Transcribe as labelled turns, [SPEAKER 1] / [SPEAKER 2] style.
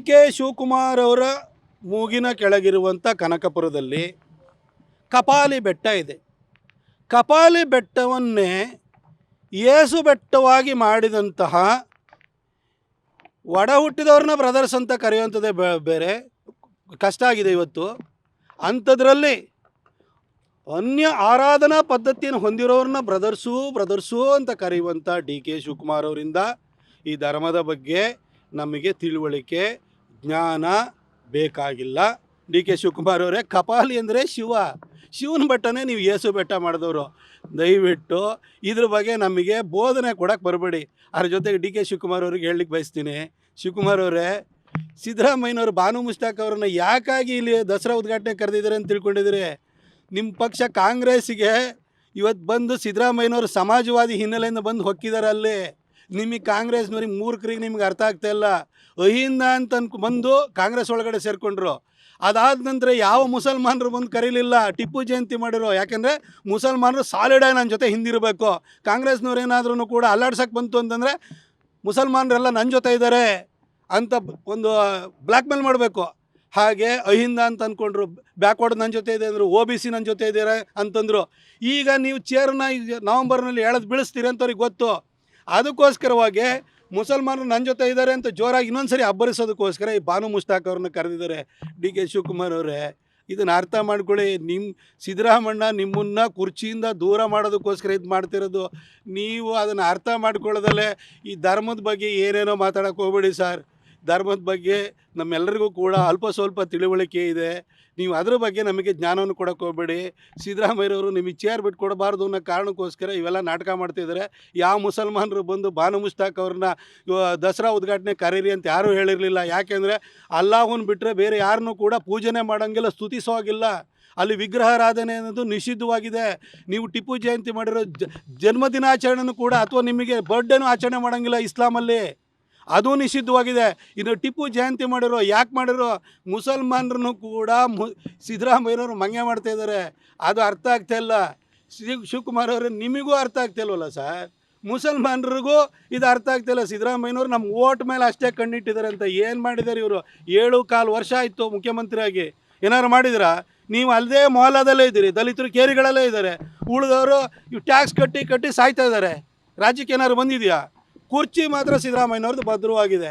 [SPEAKER 1] K Shivakumar ಅವರ ಮೂಗಿನ ಕೆಳಗಿರುವಂಥ ಕನಕಪುರದಲ್ಲಿ ಕಪಾಲಿ ಬೆಟ್ಟ ಇದೆ. ಕಪಾಲಿ ಬೆಟ್ಟವನ್ನೇ ಏಸು ಬೆಟ್ಟವಾಗಿ ಮಾಡಿದಂತಹ ಒಡ ಹುಟ್ಟಿದವ್ರನ್ನ ಬ್ರದರ್ಸ್ ಅಂತ ಕರೆಯುವಂಥದ್ದೇ ಬೇರೆ. ಕಷ್ಟ ಆಗಿದೆ ಇವತ್ತು. ಅಂಥದ್ರಲ್ಲಿ ಅನ್ಯ ಆರಾಧನಾ ಪದ್ಧತಿಯನ್ನು ಹೊಂದಿರೋರನ್ನ ಬ್ರದರ್ಸು ಬ್ರದರ್ಸು ಅಂತ ಕರೆಯುವಂಥ ಡಿ ಕೆ ಶಿವಕುಮಾರ್ ಅವರಿಂದ ಈ ಧರ್ಮದ ಬಗ್ಗೆ ನಮಗೆ ತಿಳುವಳಿಕೆ, ಜ್ಞಾನ ಬೇಕಾಗಿಲ್ಲ. ಡಿ ಕೆ ಶಿವಕುಮಾರ್ ಅವರೇ, ಕಪಾಲಿ ಅಂದರೆ ಶಿವ. ಶಿವನ ಬೆಟ್ಟನೇ ನೀವು ಯೇಸು ಬೆಟ್ಟ ಮಾಡಿದವರು. ದಯವಿಟ್ಟು ಇದ್ರ ಬಗ್ಗೆ ನಮಗೆ ಬೋಧನೆ ಕೊಡೋಕ್ಕೆ ಬರಬೇಡಿ. ಅದ್ರ ಜೊತೆಗೆ ಡಿ ಕೆ ಶಿವಕುಮಾರ್ ಅವ್ರಿಗೆ ಹೇಳಲಿಕ್ಕೆ ಬಯಸ್ತೀನಿ. ಶಿವಕುಮಾರ್ ಅವರೇ, ಸಿದ್ದರಾಮಯ್ಯನವರು ಭಾನು ಮುಸ್ತಾಕ್ ಅವರನ್ನು ಯಾಕಾಗಿ ಇಲ್ಲಿ ದಸರಾ ಉದ್ಘಾಟನೆ ಕರೆದಿದ್ದಾರೆ ಅಂತ ತಿಳ್ಕೊಂಡಿದ್ದೀರಿ? ನಿಮ್ಮ ಪಕ್ಷ ಕಾಂಗ್ರೆಸ್ಸಿಗೆ ಇವತ್ತು ಬಂದು ಸಿದ್ದರಾಮಯ್ಯನವರು ಸಮಾಜವಾದಿ ಹಿನ್ನೆಲೆಯಿಂದ ಬಂದು ಹೊಕ್ಕಿದ್ದಾರೆ ಅಲ್ಲಿ. ನಿಮಗೆ ಕಾಂಗ್ರೆಸ್ನವ್ರಿಗೆ ಮೂರ್ಖರಿಗೆ ನಿಮ್ಗೆ ಅರ್ಥ ಆಗ್ತಾ ಇಲ್ಲ. ಅಹಿಂದ ಅಂತ ಅನ್ಕೊ, ಬಂದು ಕಾಂಗ್ರೆಸ್ ಒಳಗಡೆ ಸೇರಿಕೊಂಡ್ರು. ಅದಾದ ನಂತರ ಯಾವ ಮುಸಲ್ಮಾನರು ಬಂದು ಕರೀಲಿಲ್ಲ, ಟಿಪ್ಪು ಜಯಂತಿ ಮಾಡಿರೋ, ಯಾಕೆಂದರೆ ಮುಸಲ್ಮಾನರು ಸಾಲಿಡಾಗಿ ನನ್ನ ಜೊತೆ ಹಿಂದಿರಬೇಕು. ಕಾಂಗ್ರೆಸ್ನವ್ರು ಏನಾದ್ರೂ ಕೂಡ ಅಲ್ಲಾಡ್ಸಕ್ಕೆ ಬಂತು ಅಂತಂದರೆ ಮುಸಲ್ಮಾನರೆಲ್ಲ ನನ್ನ ಜೊತೆ ಇದ್ದಾರೆ ಅಂತ ಒಂದು ಬ್ಲ್ಯಾಕ್ ಮೇಲ್ ಮಾಡಬೇಕು. ಹಾಗೆ ಅಹಿಂದ ಅಂತ ಅಂದ್ಕೊಂಡ್ರು ಬ್ಯಾಕ್ವರ್ಡ್ ನನ್ನ ಜೊತೆ ಇದೆ ಅಂದರು, ಒ ಬಿ ಸಿ ನನ್ನ ಜೊತೆ ಇದ್ದಾರೆ ಅಂತಂದರು. ಈಗ ನೀವು ಚೇರ್ನ ಈಗ ನವಂಬರ್ನಲ್ಲಿ ಎಳೆದು ಬೀಳಿಸ್ತೀರಿ ಅಂತವ್ರಿಗೆ ಗೊತ್ತು. ಅದಕ್ಕೋಸ್ಕರವಾಗಿ ಮುಸಲ್ಮಾನರು ನನ್ನ ಜೊತೆ ಇದ್ದಾರೆ ಅಂತ ಜೋರಾಗಿ ಇನ್ನೊಂದ್ಸರಿ ಅಬ್ಬರಿಸೋದಕ್ಕೋಸ್ಕರ ಈ ಬಾನು ಮುಸ್ತಾಕ್ ಅವ್ರನ್ನ ಕರೆದಿದ್ದಾರೆ. ಡಿ ಕೆ ಶಿವಕುಮಾರ್ ಅವರೇ, ಇದನ್ನು ಅರ್ಥ ಮಾಡ್ಕೊಳ್ಳಿ. ನಿಮ್ಮ ಸಿದ್ದರಾಮಣ್ಣ ನಿಮ್ಮನ್ನ ಕುರ್ಚಿಯಿಂದ ದೂರ ಮಾಡೋದಕ್ಕೋಸ್ಕರ ಇದು ಮಾಡ್ತಿರೋದು. ನೀವು ಅದನ್ನು ಅರ್ಥ ಮಾಡ್ಕೊಳ್ಳೋದಲ್ಲೇ ಈ ಧರ್ಮದ ಬಗ್ಗೆ ಏನೇನೋ ಮಾತಾಡೋಕೆ ಹೋಗ್ಬೇಡಿ ಸರ್. ಧರ್ಮದ ಬಗ್ಗೆ ನಮ್ಮೆಲ್ಲರಿಗೂ ಕೂಡ ಅಲ್ಪ ಸ್ವಲ್ಪ ತಿಳುವಳಿಕೆ ಇದೆ. ನೀವು ಅದರ ಬಗ್ಗೆ ನಮಗೆ ಜ್ಞಾನವನ್ನು ಕೊಡೋಕ್ಕೆ ಹೋಗಬೇಡಿ. ಸಿದ್ದರಾಮಯ್ಯವರು ನಿಮಗೆ ಚೇರ್ ಬಿಟ್ಟು ಕೊಡಬಾರ್ದು ಅನ್ನೋ ಕಾರಣಕ್ಕೋಸ್ಕರ ಇವೆಲ್ಲ ನಾಟಕ ಮಾಡ್ತಿದ್ದಾರೆ ಯಾವ ಮುಸಲ್ಮಾನರು ಬಂದು ಬಾನು ಮುಸ್ತಾಕ್ ಅವ್ರನ್ನ ದಸರಾ ಉದ್ಘಾಟನೆ ಕರೀರಿ ಅಂತ ಯಾರೂ ಹೇಳಿರಲಿಲ್ಲ. ಯಾಕೆಂದರೆ ಅಲ್ಲಾಹುನ್ ಬಿಟ್ಟರೆ ಬೇರೆ ಯಾರನ್ನೂ ಕೂಡ ಪೂಜನೆ ಮಾಡೋಂಗಿಲ್ಲ ಸ್ತುತಿಸೋ ಹಾಗಿಲ್ಲ ಅಲ್ಲಿ ವಿಗ್ರಹಾರಾಧನೆ ಅನ್ನೋದು ನಿಷಿದ್ಧವಾಗಿದೆ. ನೀವು ಟಿಪ್ಪು ಜಯಂತಿ ಮಾಡಿರೋ ಜನ್ಮದಿನಾಚರಣೆನೂ ಕೂಡ ಅಥವಾ ನಿಮಗೆ ಬರ್ಡೇನೂ ಆಚರಣೆ ಮಾಡೋಂಗಿಲ್ಲ ಇಸ್ಲಾಮಲ್ಲಿ. ಅದು ನಿಷಿದ್ಧವಾಗಿದೆ. ಇನ್ನು ಟಿಪ್ಪು ಜಯಂತಿ ಮಾಡಿರೋ, ಯಾಕೆ ಮಾಡಿರೋ? ಮುಸಲ್ಮಾನರನ್ನು ಕೂಡ ಮು, ಸಿದ್ದರಾಮಯ್ಯನವರು ಮಂಗೆ ಮಾಡ್ತಾ ಇದ್ದಾರೆ. ಅದು ಅರ್ಥ ಆಗ್ತಾ ಇಲ್ಲ. ಶ್ರೀ ಶಿವಕುಮಾರ್ ಅವರು, ನಿಮಗೂ ಅರ್ಥ ಆಗ್ತಾ ಇಲ್ವಲ್ಲ ಸರ್? ಮುಸಲ್ಮಾನರಿಗೂ ಇದು ಅರ್ಥ ಆಗ್ತಿಲ್ಲ ಸಿದ್ದರಾಮಯ್ಯನವರು ನಮ್ಮ ಓಟ್ ಮೇಲೆ ಅಷ್ಟೇ ಕಣ್ಣಿಟ್ಟಿದ್ದಾರೆ ಅಂತ ಏನು ಮಾಡಿದ್ದಾರೆ ಇವರು? ಏಳು ಕಾಲು ವರ್ಷ ಆಯಿತು ಮುಖ್ಯಮಂತ್ರಿಯಾಗಿ ಏನಾದ್ರು ಮಾಡಿದಿರಾ? ನೀವು ಅಲ್ಲದೆ ಮೊಹಲಾದಲ್ಲೇ ಇದ್ದೀರಿ, ದಲಿತರು ಕೇರಿಗಳಲ್ಲೇ ಇದ್ದಾರೆ. ಉಳಿದವರು ಇವು ಟ್ಯಾಕ್ಸ್ ಕಟ್ಟಿ ಕಟ್ಟಿ ಸಾಯ್ತಾ ಇದ್ದಾರೆ. ರಾಜ್ಯಕ್ಕೆ ಏನಾದ್ರು ಬಂದಿದೆಯಾ? ಕುರ್ಚಿ ಮಾತ್ರ ಸಿದ್ದರಾಮಯ್ಯನವ್ರದ್ದು ಭದ್ರವಾಗಿದೆ.